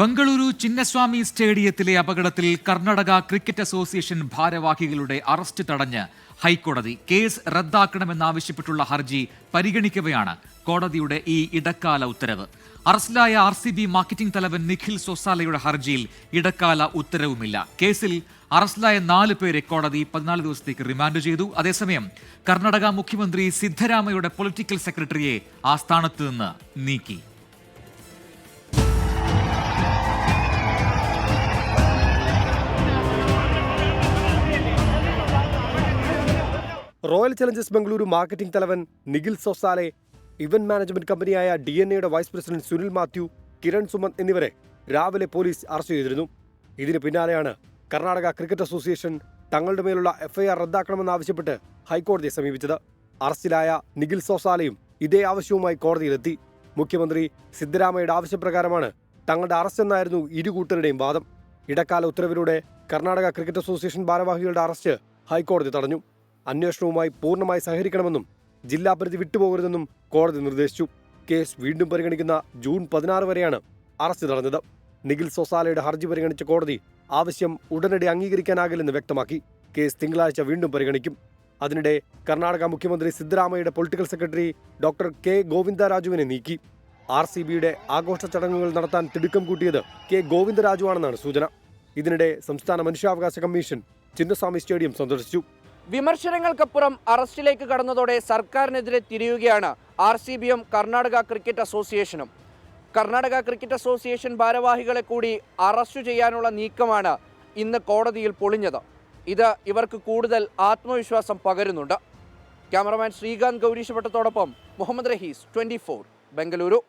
ബംഗളൂരു ചിന്നസ്വാമി സ്റ്റേഡിയത്തിലെ അപകടത്തിൽ Karnataka cricket association ഭാരവാഹികളുടെ അറസ്റ്റ് തടഞ്ഞ് ഹൈക്കോടതി കേസ് റദ്ദാക്കണമെന്നാവശ്യപ്പെട്ടുള്ള ഹർജി പരിഗണിക്കവെയാണ് കോടതിയുടെ ഈ ഇടക്കാല ഉത്തരവ്. അറസ്റ്റിലായ ആർ സി ബി മാർക്കറ്റിംഗ് തലവൻ നിഖിൽ സൊസാലയുടെ ഹർജിയിൽ ഇടക്കാല ഉത്തരവുമില്ല. കേസിൽ അറസ്റ്റിലായ നാല് പേരെ കോടതി പതിനാല് ദിവസത്തേക്ക് റിമാൻഡ് ചെയ്തു. അതേസമയം കർണാടക മുഖ്യമന്ത്രി സിദ്ധരാമയുടെ പൊളിറ്റിക്കൽ സെക്രട്ടറിയെ ആ നിന്ന് നീക്കി. റോയൽ ചലഞ്ചേഴ്സ് ബംഗളൂരു മാർക്കറ്റിംഗ് തലവൻ നിഖിൽ സൊസാലെ ഇവന്റ് മാനേജ്മെന്റ് കമ്പനിയായ ഡി എൻ എയുടെ വൈസ് പ്രസിഡന്റ് സുനിൽ മാത്യു കിരൺ സുമന്ത് എന്നിവരെ രാവിലെ പോലീസ് അറസ്റ്റ് ചെയ്തിരുന്നു. ഇതിന് പിന്നാലെയാണ് കർണാടക ക്രിക്കറ്റ് അസോസിയേഷൻ തങ്ങളുടെ മേലുള്ള എഫ്ഐആർ റദ്ദാക്കണമെന്നാവശ്യപ്പെട്ട് ഹൈക്കോടതിയെ സമീപിച്ചത്. അറസ്റ്റിലായ നിഖിൽ സോസാലയും ഇതേ ആവശ്യവുമായി കോടതിയിലെത്തി. മുഖ്യമന്ത്രി സിദ്ധരാമയുടെ ആവശ്യപ്രകാരമാണ് തങ്ങളുടെ അറസ്റ്റ് എന്നായിരുന്നു ഇരു കൂട്ടരുടെയും വാദം. ഇടക്കാല ഉത്തരവിലൂടെ കർണാടക ക്രിക്കറ്റ് അസോസിയേഷൻ ഭാരവാഹികളുടെ അറസ്റ്റ് ഹൈക്കോടതി തടഞ്ഞു. അന്വേഷണവുമായി പൂർണമായി സഹകരിക്കണമെന്നും ജില്ലാ പരിധി വിട്ടുപോകരുതെന്നും കോടതി നിർദ്ദേശിച്ചു. കേസ് വീണ്ടും പരിഗണിക്കുന്ന ജൂൺ പതിനാറ് വരെയാണ് അറസ്റ്റ് നടന്നത്. നിഖിൽ സൊസാലയുടെ ഹർജി പരിഗണിച്ച കോടതി ആവശ്യം ഉടനടി അംഗീകരിക്കാനാകില്ലെന്ന് വ്യക്തമാക്കി. കേസ് തിങ്കളാഴ്ച വീണ്ടും പരിഗണിക്കും. അതിനിടെ കർണാടക മുഖ്യമന്ത്രി സിദ്ധരാമയ്യയുടെ പൊളിറ്റിക്കൽ സെക്രട്ടറി ഡോക്ടർ കെ. ഗോവിന്ദരാജുവിനെ നീക്കി. ആർ സി ബിയുടെ ആഘോഷ ചടങ്ങുകൾ നടത്താൻ തിടുക്കം കൂട്ടിയത് കെ. ഗോവിന്ദരാജുവാണെന്നാണ് സൂചന. ഇതിനിടെ സംസ്ഥാന മനുഷ്യാവകാശ കമ്മീഷൻ ചിന്നസ്വാമി സ്റ്റേഡിയം സന്ദർശിച്ചു. വിമർശനങ്ങൾക്കപ്പുറം അറസ്റ്റിലേക്ക് കടന്നതോടെ സർക്കാരിനെതിരെ തിരിയുകയാണ് ആർ സി ബിയും കർണാടക ക്രിക്കറ്റ് അസോസിയേഷനും. കർണാടക ക്രിക്കറ്റ് അസോസിയേഷൻ ഭാരവാഹികളെ കൂടി അറസ്റ്റ് ചെയ്യാനുള്ള നീക്കമാണ് ഇന്ന് കോടതിയിൽ പൊളിഞ്ഞത്. ഇത് ഇവർക്ക് കൂടുതൽ ആത്മവിശ്വാസം പകരുന്നുണ്ട്. ക്യാമറമാൻ ശ്രീകാന്ത് ഗൗരീശഭട്ടത്തോടൊപ്പം മുഹമ്മദ് റഹീസ് ട്വന്റി ബംഗളൂരു.